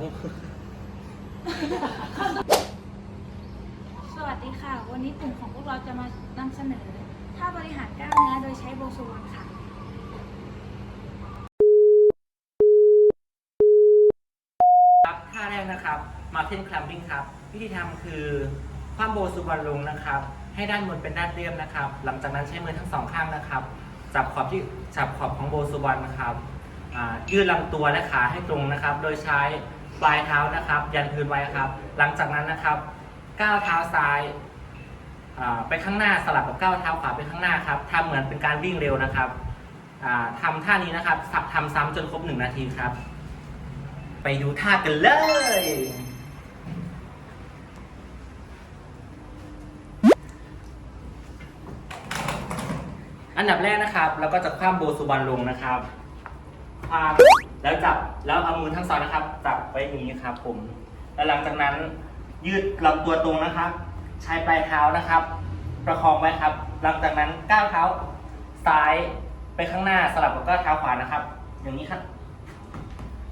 สวัสดีค่ะ วันนี้กลุ่มของพวกเราจะมานำเสนอท่าบริหารกล้ามเนื้อโดยใช้โบซูวันค่ะ ครับท่าแรกนะครับมาเทนคลัมบิ้งครับ วิธีทำคือคว่ำโบสุวรรณลงนะครับ ให้ด้านบนเป็นด้านเรียบนะครับ หลังจากนั้นใช้มือทั้งสองข้างนะครับ จับขอบที่จับขอบของโบสุวรรณนะครับอ่ายืดลำตัวและขาให้ตรงนะครับ โดยใช้ ปลายเท้านะครับ ยันพื้นไว้ครับ หลังจากนั้นนะครับก้าวเท้าซ้ายไปข้างหน้าสลับกับก้าวเท้าขวาไปข้างหน้าครับทำเหมือนเป็นการวิ่งเร็วนะครับอ่าทำท่านี้นะครับสับทำซ้ำจนครบหนึ่งนาทีครับ ไปดูท่ากันเลยอันดับแรกนะครับ เราก็จะคว่ำโบสุบันลงนะครับคว่ำ แล้วจับแล้วเอามือทั้งสองนะครับจับไว้อย่างนี้ครับ ผม แล้วหลังจากนั้นยืดลำตัวตรงนะครับ ใช้ปลายเท้านะครับ ประคองไว้ครับ หลังจากนั้นก้าวเท้าซ้ายไปข้างหน้าสลับกับก้าวเท้าขวานะครับ อย่างนี้ครับ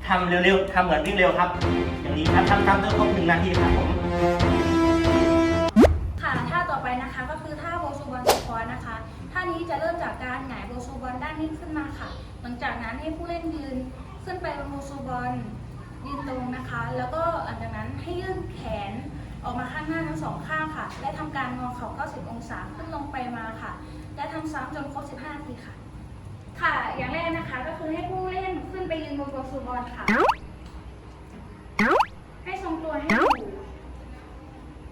ทำเร็วๆทำเหมือนวิ่งเร็วครับ อย่างนี้ครับทำตามจนครบหนึ่งนาทีครับผมค่ะท่าต่อไปนะคะก็คือท่าโบซูบอลสควอตนะคะท่านี้จะเริ่มจากการหงายโบซูบอลด้านนี้ขึ้นมาค่ะ หลังจากนั้นให้ผู้เล่นยืน ขึ้นไปบนโบซูบอลยืนตรงนะคะ แล้วก็หลังจากนั้นให้ยื่นแขนออกมาข้างหน้าทั้งสองข้างค่ะ และทำการงอเข่า 90 องศาขึ้นลงไปมาค่ะ และทำซ้ำจนครบ 15 นาทีค่ะ ค่ะ อย่างแรกนะคะก็คือให้ผู้เล่นขึ้นไปยืนบนโบซูบอลค่ะ ให้ทรงตัวให้อยู่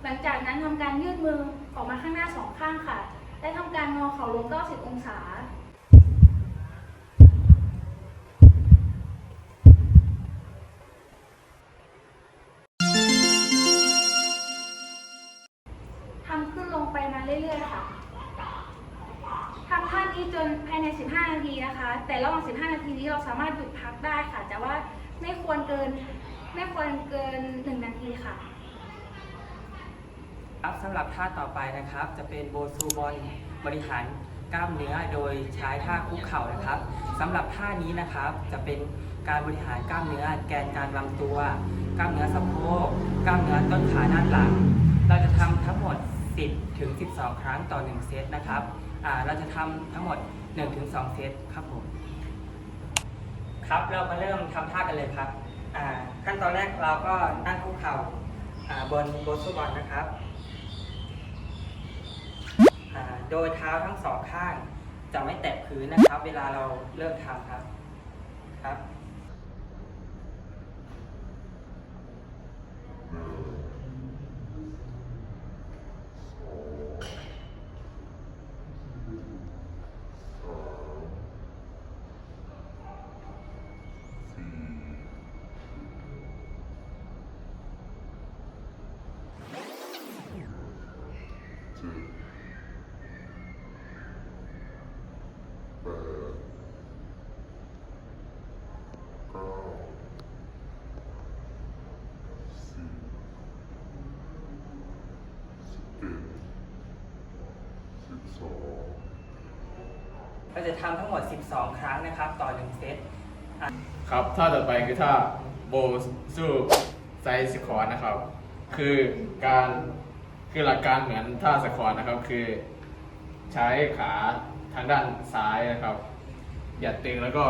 หลังจากนั้นทำการยืดมือออกมาข้างหน้าสองข้างค่ะ และทำการงอเข่าลง 90 องศา นี้จนภายใน 15 นาทีนะคะ แต่ระหว่าง 15 นาทีนี้เราสามารถหยุดพักได้ค่ะ แต่ว่าไม่ควรเกิน ไม่ควรเกิน 1 นาทีค่ะ ครับสำหรับท่าต่อไปนะครับ จะเป็นโบซูบอลบริหารกล้ามเนื้อโดยใช้ท่าคุกเข่านะครับสำหรับท่านี้นะครับจะเป็นการบริหารกล้ามเนื้อ แกนกลารลำตัว กล้ามเนื้อสะโพกกล้ามเนื้อต้นขาด้านหลัง เราจะทำทั้งหมด 10 ถึง 12 ครั้งต่อ 1 เซตนะครับ เราจะทำทั้งหมด1ถึง2เซตครับผม ครับเรามาเริ่มทำท่ากันเลยครับขั้นตอนแรกเราก็นั่งคุกเข่าบนโบซูบอลนะครับโดยเท้าทั้งสองข้างจะไม่แตะพื้นนะครับ เวลาเราเริ่มทำครับครับ เราจะทำทั้งหมด 12 ครั้งนะครับ ต่อ 1 เซต ครับท่าต่อไปคือท่าโบสู้ไซส์สควอตนะครับ คือการคือหลักการเหมือนท่าสควอตนะครับคือ ใช้ขาทางด้านซ้ายนะครับอย่าตึงแล้วก็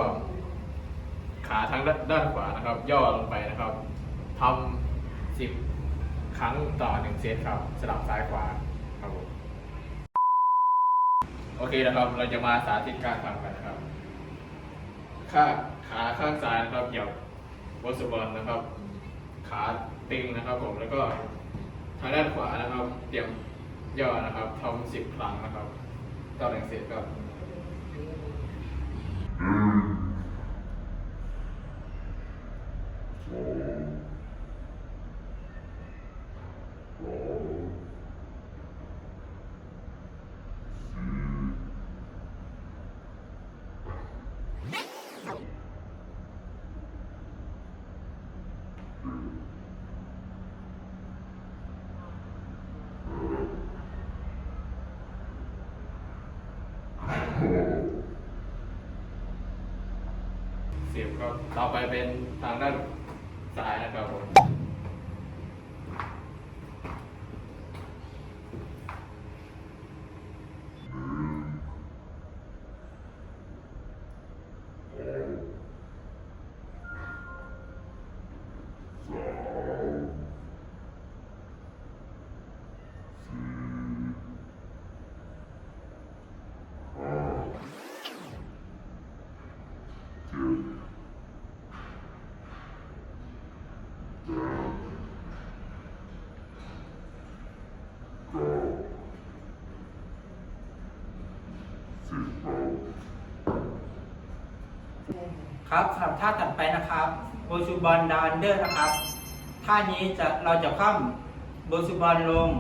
ขาทางด้านขวานะครับ ย่อลงไปนะครับทำสิบครั้งต่อหนึ่งเซตครับ สลับซ้ายขวาครับผม โอเคนะครับ เราจะมาสาธิตการทำกันนะครับ ข้าขาข้างซ้ายนะครับเหยียบบอสบอลนะครับ ขาตึงนะครับผมแล้วก็ทางด้านขวานะครับ เตรียมย่อนะครับทำสิบครั้งนะครับต่อหนึ่งเสร็จครับ ครับต่อไปเป็นทางด้านซ้ายนะครับผม ครับสำหรับท่าถัดไปนะครับโบชูบอลดาวันเดอร์นะครับ ท่านี้จะเราจะคว่ำโบชูบอลลง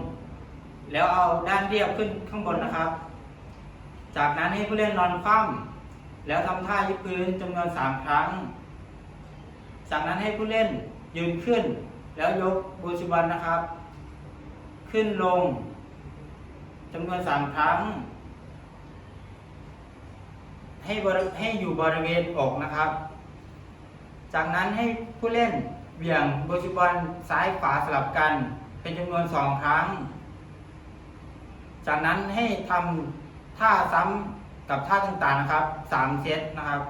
แล้วเอาด้านเรียบขึ้นข้างบนนะครับ จากนั้นให้ผู้เล่นนอนคว่ำแล้วทำท่ายึดพื้นจำนวนสามครั้ง จากนั้นให้ผู้เล่น ยืนขึ้น แล้วยกโบชูบอลนะครับ ขึ้นลงจำนวนสามครั้ง ให้บริให้อยู่บริเวณอกนะครับ จากนั้นให้ผู้เล่นเหวี่ยงโบชูบอลซ้ายขวาสลับกัน เป็นจำนวนสองครั้ง จากนั้นให้ทำท่าซ้ำกับท่าต่างๆนะครับสามเซตนะครับ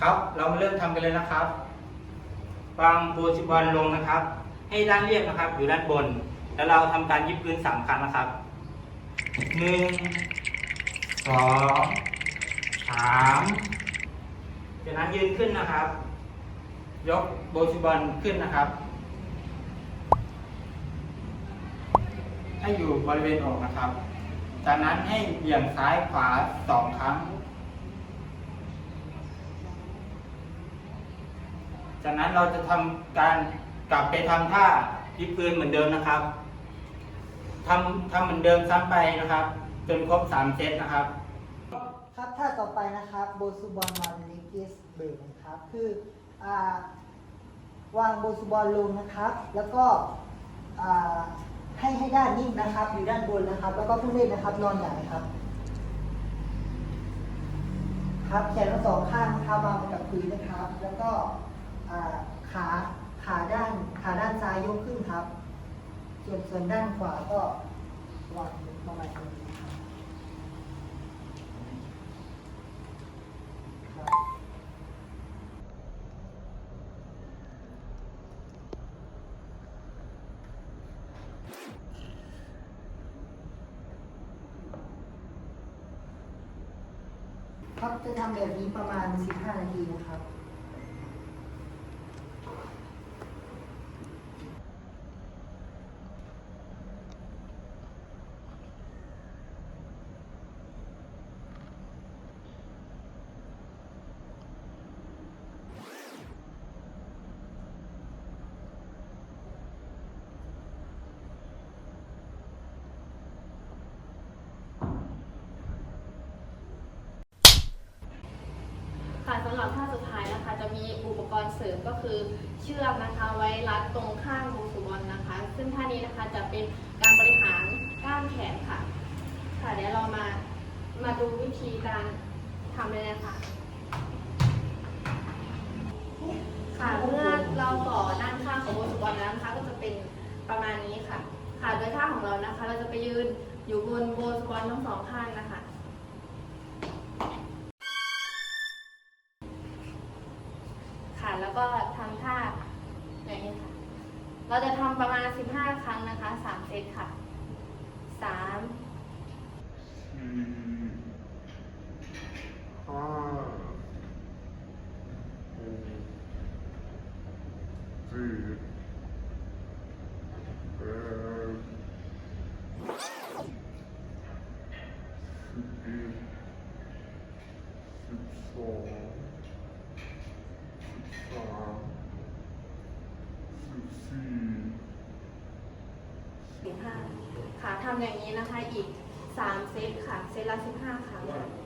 ครับ เรามาเริ่มทำกันเลยนะครับ วางโบชูบอลลงนะครับ ให้ด้านเรียบนะครับ อยู่ด้านบน แล้วเราทำการยิบพื้นสามครั้งนะครับหนึ่งสองสามจากนั้นยืนขึ้นนะครับ ยกโบชูบอลขึ้นนะครับ ให้อยู่บริเวณอกนะครับ จากนั้นให้เบี่ยงซ้ายขวาสองครั้ง จากนั้นเราจะทำการกลับไปทำท่ายิบปืนเหมือนเดิมนะครับทำทำเหมือนเดิมซ้ำไปนะครับ จนครบสามเซตนะครับครับท่าต่อไปนะครับโบซูบอลมาเลกิสเบิรกนะครับคืออวางโบซูบอลลงนะครับ แล้วก็ให้ให้ด้านนิ่งนะครับ อยู่ด้านบนนะครับ แล้วก็ผู้เล่นนะครับนอนหงายครับ ครับแขนทั้งสองข้างนะครับวางไปกับพื้นนะครับ แล้วก็ ขาขาด้านขาด้านซ้ายยกขึ้นครับ ส่วนส่วนด้านขวาก็วางประมาณนี้ครับจะทำแบบนี้ประมาณ 15 นาทีนะครับ หรับท่าสุดท้ายนะคะ จะมีอุปกรณ์เสริมก็คือเชือกนะคะ ไว้รัดตรงข้างรูสุบอลนะคะ ซึ่งท่านี้นะคะจะเป็นการบริหารกล้ามแขนค่ะ ค่ะเดี๋ยวเรามามาดูวิธีการทำเลยนะคะค่ะเมื่อเราต่อด้านข้างของรูสุบอลแล้วนะคะ ก็จะเป็นประมาณนี้ค่ะ ค่ะโดยท่าของเรานะคะ เราจะไปยืนอยู่บนโบสบอลทั้งสองข้างนะคะ แล้วก็ทำท่าอย่างนี้ค่ะ เราจะทำประมาณ 15 ครั้งนะคะ 3 เซตค่ะ3ห้าหกเจ็ดแปดสิบเอ็ดสิบสองสิบสามสิบสี่ 15 ค่ะทำ อย่างนี้นะคะ อีก 3 เซตค่ะ เซตละ15ครั้งค่ะ